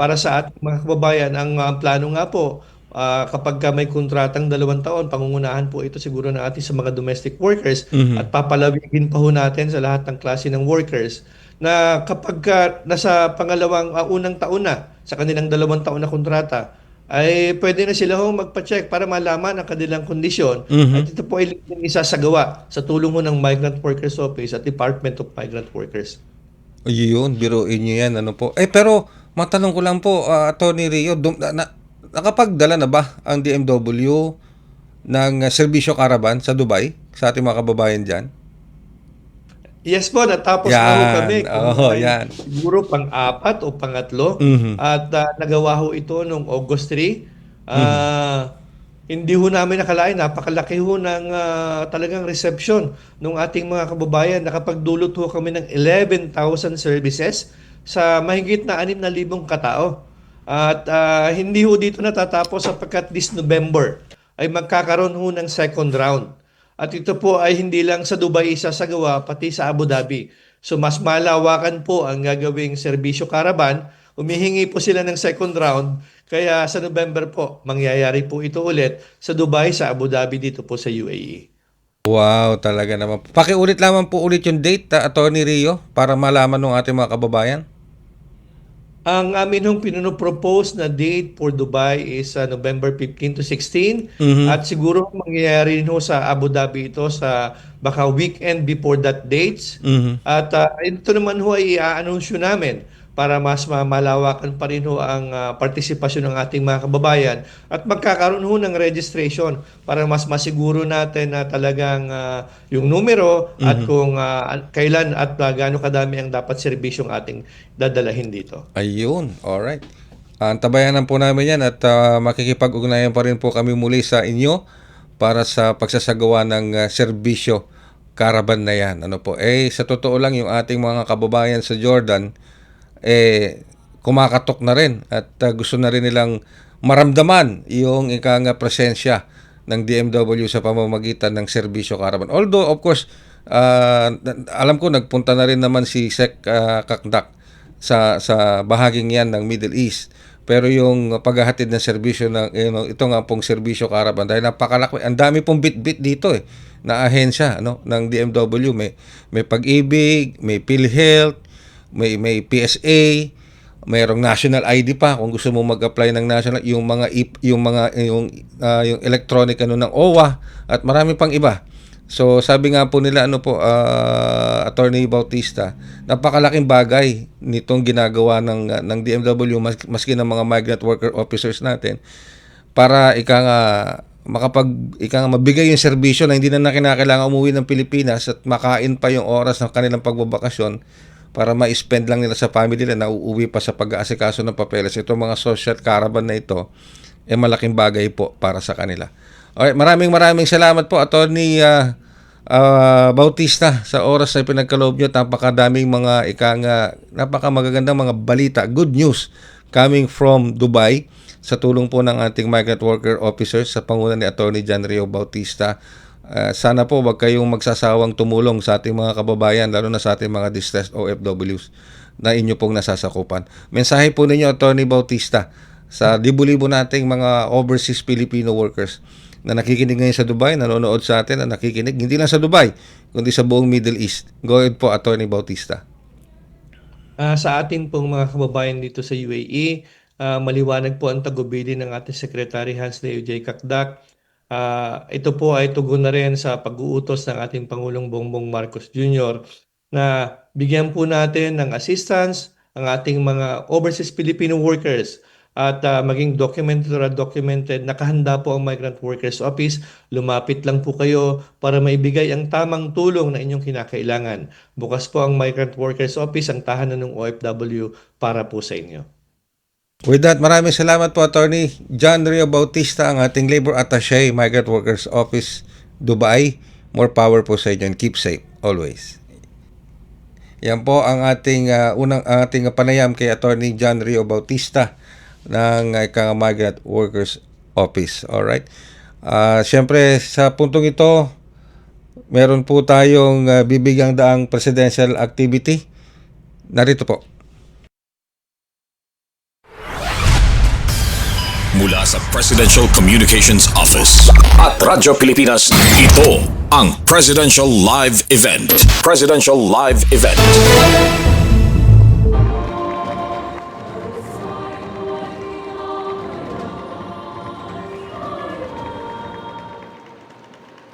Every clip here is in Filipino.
para sa ating mga kababayan. Ang ah, plano nga po, ah, kapag ka may kontratang dalawang taon, pangungunahan po ito siguro natin sa mga domestic workers at papalawigin pa ho natin sa lahat ng klase ng workers na kapag ka nasa pangalawang ah, unang taon na sa kanilang dalawang taon na kontrata, ay pwede na sila ho magpa-check para malaman ang kanilang kondisyon. At ito po ay isasagawa sa tulong ng Migrant Workers Office at Department of Migrant Workers. Yun, biruin nyo yan. Ano po. Eh, pero, matanong ko lang po, uh, Attorney Rio, dum- na, na- nakapagdala na ba ang DMW ng uh, serbisyo caravan sa Dubai sa ating mga kababayan dyan? Yes po, natapos na ho Yan. kami. Kung yan. Siguro pang-apat o pangatlo. Mhm. At ah, nagawa ho ito noong August 3. Ah, Hindi ho namin nakalain, napakalaki ho ng ah, talagang reception ng ating mga kababayan. Nakapagdulot ho kami ng 11,000 services sa mahigit na 6,000 katao. At ah, hindi ho dito natatapos sapagkat this November ay magkakaroon ho ng second round. At ito po ay hindi lang sa Dubai isasagawa, pati sa Abu Dhabi. So mas malawakan po ang gagawing serbisyo caravan. Humihingi po sila ng second round. Kaya sa November po, mangyayari po ito ulit sa Dubai, sa Abu Dhabi, dito po sa. UAE. Wow, talaga naman. Pakiulit lamang po ulit yung date, uh, Attorney Rio, para malaman ng ating mga kababayan. Ang amin hong pinonopropose na date for Dubai is uh, November 15 to 16 Mhm. at siguro mangyayari rin ho sa Abu Dhabi ito sa baka weekend before that dates. Mhm. At uh, ito naman ho ay i-anunsyo namin para mas mamalawakan pa rin ho ang uh, partisipasyon ng ating mga kababayan at magkakaroon ho ng registration para mas masiguro natin na talagang uh, yung numero at kung uh, kailan at uh, gaano kadami ang dapat serbisyong ating dadalahin dito. Ayun, alright. Antabayanan po namin yan at ah, makikipag-ugnayan pa rin po kami muli sa inyo para sa pagsasagawa ng ah, serbisyo caravan na yan. Ano po? Eh, sa totoo lang, yung ating mga kababayan sa Jordan, eh, kumakatok na rin at ah, gusto na rin nilang maramdaman yung ikang ah, presensya ng DMW sa pamamagitan ng serbisyo caravan. Although, of course, na- alam ko nagpunta na rin naman si Sec ah, Kakdak sa sa bahaging yan ng Middle East. Pero yung paghahatid ng serbisyo ng you know, ito nga pong serbisyo caravan dahil napakalaki. Ang dami pong bit-bit dito eh na ahensya no ng DMW may may pag-ibig, may PhilHealth, may may PSA, mayroong national ID pa kung gusto mo mag-apply ng national yung mga yung mga yung ah, yung electronic ano ng OWA at marami pang iba. So sabi nga po nila ano po ah, Attorney Bautista, napakalaking bagay nitong ginagawa ng ng DMW mas, maski ng mga migrant worker officers natin para ika nga makapag ika nga mabigay yung serbisyo na hindi na, na kinakailangan umuwi ng Pilipinas at makain pa yung oras ng kanilang pagbabakasyon para ma-spend lang nila sa family nila na uuwi pa sa pag-aasikaso ng papeles. Itong mga social caravan na ito, eh malaking bagay po para sa kanila. Okay, maraming maraming salamat po Attorney ah, ah, Bautista sa oras na pinagkaloob nyo. Napakadaming mga ikang napakamagagandang mga balita, good news coming from Dubai sa tulong po ng ating migrant worker officers sa pangunan ni Attorney John Rio Bautista. Ah, sana po wag kayong magsasawang tumulong sa ating mga kababayan lalo na sa ating mga distressed OFWs na inyo pong nasasakupan. Mensahe po ninyo Attorney Bautista sa libo-libo nating mga overseas Filipino workers na nakikinig ngayon sa Dubai, nanonood sa atin, na nakikinig hindi lang sa Dubai, kundi sa buong Middle East. Go ahead po, Attorney Bautista. Ah, sa ating pong mga kababayan dito sa UAE, ah, maliwanag po ang tagubilin ng ating Secretary Hans Leo J. Kakdak. Ah, ito po ay tugon na rin sa pag-uutos ng ating Pangulong Bongbong Marcos Jr. na bigyan po natin ng assistance ang ating mga overseas Filipino workers at ah, maging documented or documented, nakahanda po ang Migrant Workers Office. Lumapit lang po kayo para maibigay ang tamang tulong na inyong kinakailangan. Bukas po ang Migrant Workers Office, ang tahanan ng OFW para po sa inyo. With that, maraming salamat po Attorney John Rio Bautista, ang ating Labor Attaché, Migrant Workers Office, Dubai. More power po sa inyo and keep safe always. Yan po ang ating ah, unang ang ating panayam kay Attorney John Rio Bautista ng uh, ikang Migrant Workers Office. All right. Ah, Siyempre sa puntong ito, meron po tayong ah, bibigyang daang presidential activity. Narito po. Mula sa Presidential Communications Office at Radyo Pilipinas. Ito ang Presidential Live Event. Presidential Live Event.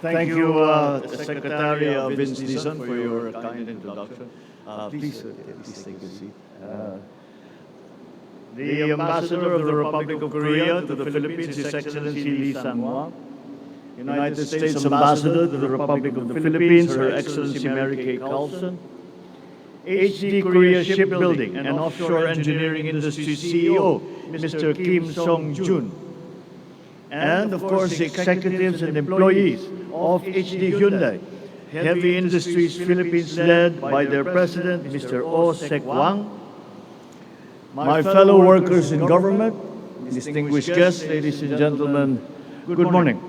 Thank you, uh, Secretary uh, Vince Dizon, for your kind introduction. Uh, Please, uh, please take a seat. Uh, The Ambassador of the Republic of Korea to the Philippines, His Excellency Lee Sang-hwa. United States Ambassador to the Republic of the Philippines, Her Excellency Mary Kay Carlson. HD Korea Shipbuilding and Offshore Engineering Industry CEO, Mr. Kim Song-jun and of course the executives and employees of HD Hyundai, Heavy Industries Philippines led by their president, Mr. O. Sek Wang, my fellow workers in government, distinguished guests, ladies and gentlemen, good morning.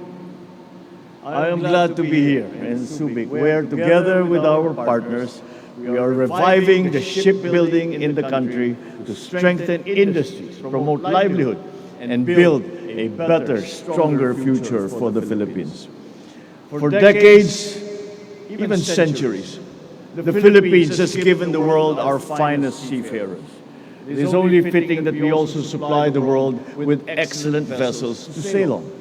I am glad to be here in Subic, where together with our partners, we are reviving the shipbuilding in the country to strengthen industries, promote livelihood, and build a better, stronger future for the Philippines. For decades, even centuries, the Philippines has given the world our finest seafarers. It is only fitting that we also supply the world with excellent vessels to sail on.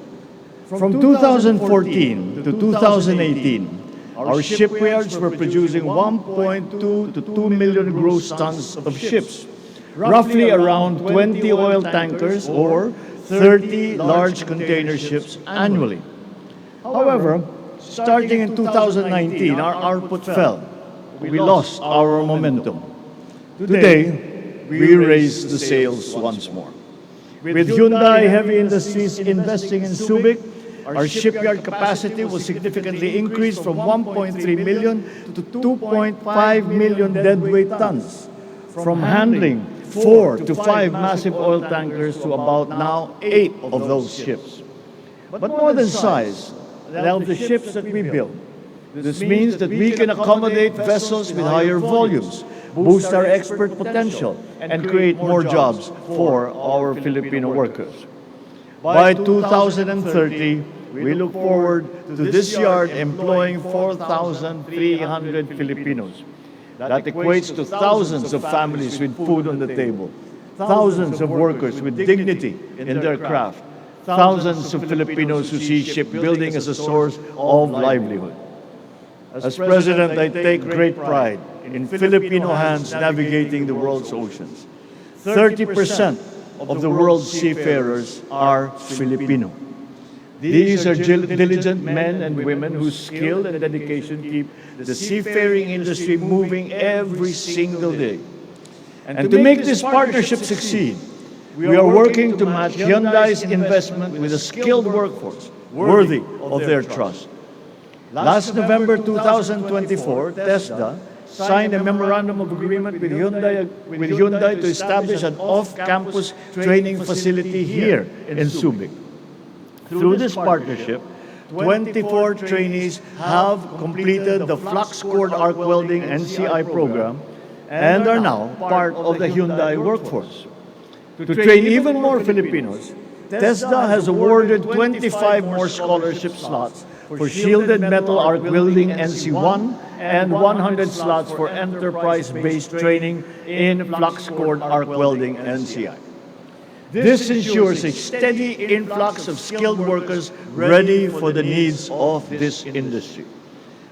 From 2014 to 2018, our shipyards were producing 1.2 to 2 million gross tons of ships, roughly around 20 oil tankers or 30 large container ships annually. However, starting in 2019, our output fell. We lost our momentum. Today, we raised the sails once more. With Hyundai Heavy Industries investing in Subic, our shipyard capacity will significantly increase from 1.3 million to 2.5 million deadweight tons, from handling four to five massive oil tankers to about now eight of those ships. But more than size, now the ships that we build. This means that we can accommodate vessels with higher volumes, boost our export potential, and create more jobs for our Filipino workers. By 2030, we look forward to this yard employing 4,300 Filipinos. That equates to thousands of families with food on the table, thousands of workers with dignity in their craft, thousands of Filipinos who see shipbuilding as a source of livelihood. As president, I take great pride in Filipino hands navigating the world's oceans. 30% of the world's seafarers are Filipino. These are diligent men and women whose skill and dedication keep the seafaring industry moving every single day. And to make this partnership succeed, we are working to match Hyundai's investment with a skilled workforce worthy of their trust. Last November 2024, TESDA signed a memorandum of agreement with Hyundai, with Hyundai to establish an off-campus training facility here in Subic. Through this partnership, 24 trainees have completed the flux cord arc welding NCI program and are now part of the Hyundai workforce. To train even more Filipinos, TESDA has awarded 25 more scholarship slots for shielded metal arc welding NC1 and 100 slots for enterprise-based training in flux cord arc welding NCI. This ensures a steady influx of skilled workers ready for the needs of this industry.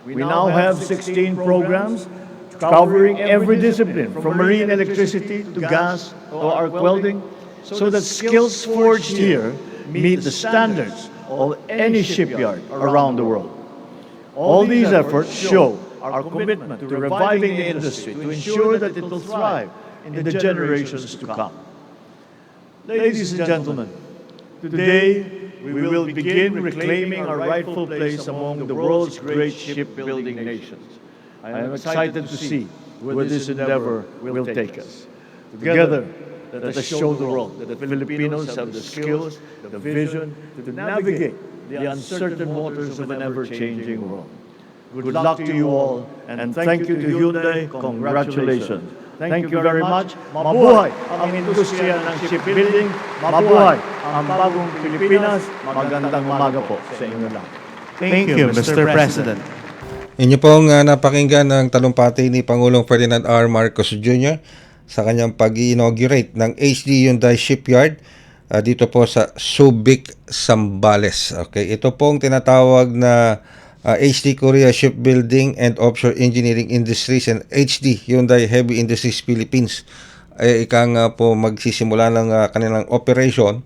We now have 16 programs covering every discipline, from marine electricity to gas or arc welding, so that skills forged here meet the standards of any shipyard around the world. All these efforts show our commitment to reviving the industry to ensure that it will thrive in the generations to come. Ladies and gentlemen, today we will begin reclaiming our rightful place among the world's great shipbuilding nations. I am excited to see where this endeavor will take us. Together, let us show the world that the Filipinos have the skills, the vision to navigate the uncertain waters of an ever-changing world. Good luck to you all, and thank you to Hyundai. Congratulations Thank you very much. Mabuhay ang industriya ng shipbuilding. Mabuhay ang bagong Pilipinas. Magandang umaga po sa inyo lang. Thank you, Mr. President. Inyo pong uh, napakinggan ng talumpati ni Pangulong Ferdinand R. Marcos Jr. sa kanyang pag-inaugurate ng HD Hyundai Shipyard uh, dito po sa Subic, Sambales. Okay, ito pong tinatawag na uh, HD Korea Shipbuilding and Offshore Engineering Industries and HD Hyundai Heavy Industries Philippines. Ay ika nga po magsisimula ng uh, kanilang operation.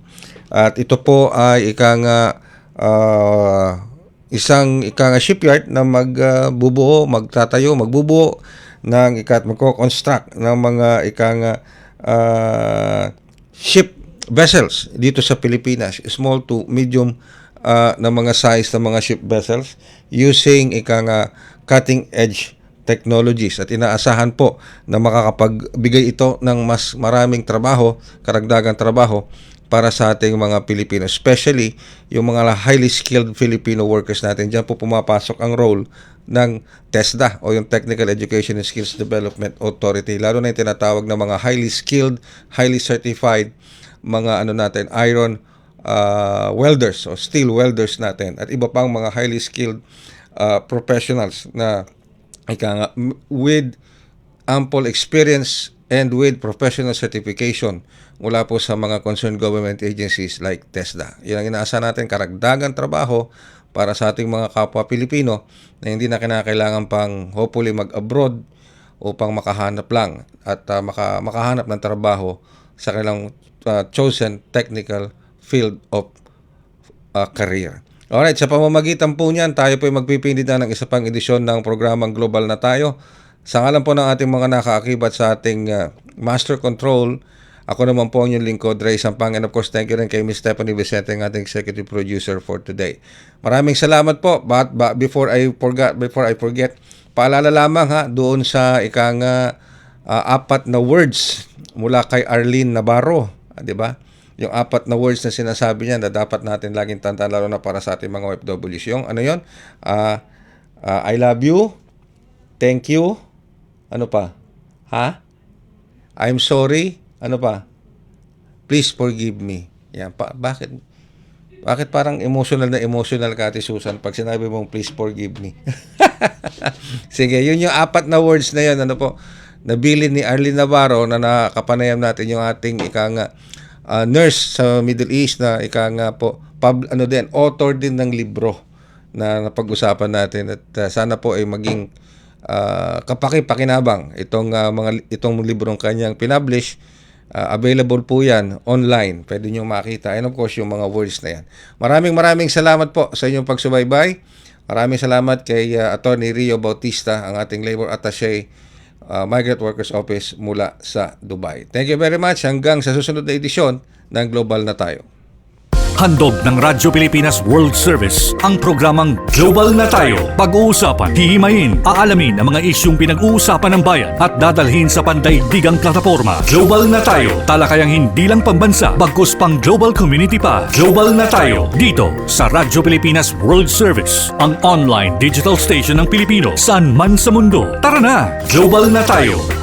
At ito po ay ika nga uh, isang ika nga shipyard na magbubuo, magtatayo, magbubuo ng ika at magko-construct ng mga ika nga uh, ship vessels dito sa Pilipinas, small to medium uh, na mga size ng mga ship vessels using ika nga cutting edge technologies at inaasahan po na makakapagbigay ito ng mas maraming trabaho, karagdagang trabaho para sa ating mga Pilipino, especially yung mga highly skilled Filipino workers natin. Diyan po pumapasok ang role ng TESDA o yung Technical Education and Skills Development Authority. Lalo na yung tinatawag na mga highly skilled, highly certified mga ano natin, iron uh, welders o steel welders natin at iba pang mga highly skilled uh, professionals na ika nga, with ample experience and with professional certification mula po sa mga concerned government agencies like TESDA. Yan ang inaasa natin, karagdagan trabaho para sa ating mga kapwa Pilipino na hindi na kinakailangan pang hopefully mag-abroad upang makahanap lang at uh, maka, makahanap ng trabaho sa kanilang uh, chosen technical field of uh, career. Alright, sa pamamagitan po niyan, tayo po ay magpipindit na ng isa pang edisyon ng programang Global na tayo. Sa ngalan po ng ating mga nakaakibat sa ating uh, Master Control, ako naman po ang inyong lingkod, Ray Sampang. And of course, thank you rin kay Ms. Stephanie Vicente, ang ating executive producer for today. Maraming salamat po. But, but before I forget, before I forget, paalala lamang ha, doon sa ikang uh, apat na words mula kay Arlene Navarro, ah, di ba? Yung apat na words na sinasabi niya na dapat natin laging tandaan lalo na para sa ating mga OFWs. Yung ano yon? Ah, ah, I love you. Thank you. Ano pa? Ha? I'm sorry. Ano pa? Please forgive me. Yan pa. Bakit? Bakit parang emotional na emotional ka, Ate Susan, pag sinabi mong please forgive me? Sige, yun yung apat na words na yun. Ano po? Nabili ni Arlene Navarro na nakapanayam natin yung ating ika ah, nurse sa Middle East na ika nga po pub, ano din, author din ng libro na napag-usapan natin at ah, sana po ay maging uh, kapaki-pakinabang itong ah, mga itong librong kanyang pinablish Ah, available po yan online. Pwede nyo makita. And of course, yung mga words na yan. Maraming maraming salamat po sa inyong pagsubaybay. Maraming salamat kay uh, Attorney Rio Bautista, ang ating Labor Attaché uh, Migrant Workers Office mula sa Dubai. Thank you very much. Hanggang sa susunod na edisyon ng Global na tayo. Handog ng Radyo Pilipinas World Service ang programang Global na Tayo. Pag-uusapan, hihimayin, aalamin ang mga isyong pinag-uusapan ng bayan at dadalhin sa pandaigdigang plataforma. Global na Tayo, talakayang hindi lang pambansa, bagkus pang global community pa. Global na Tayo, dito sa Radyo Pilipinas World Service, ang online digital station ng Pilipino saan man sa mundo. Tara na! Global na Tayo!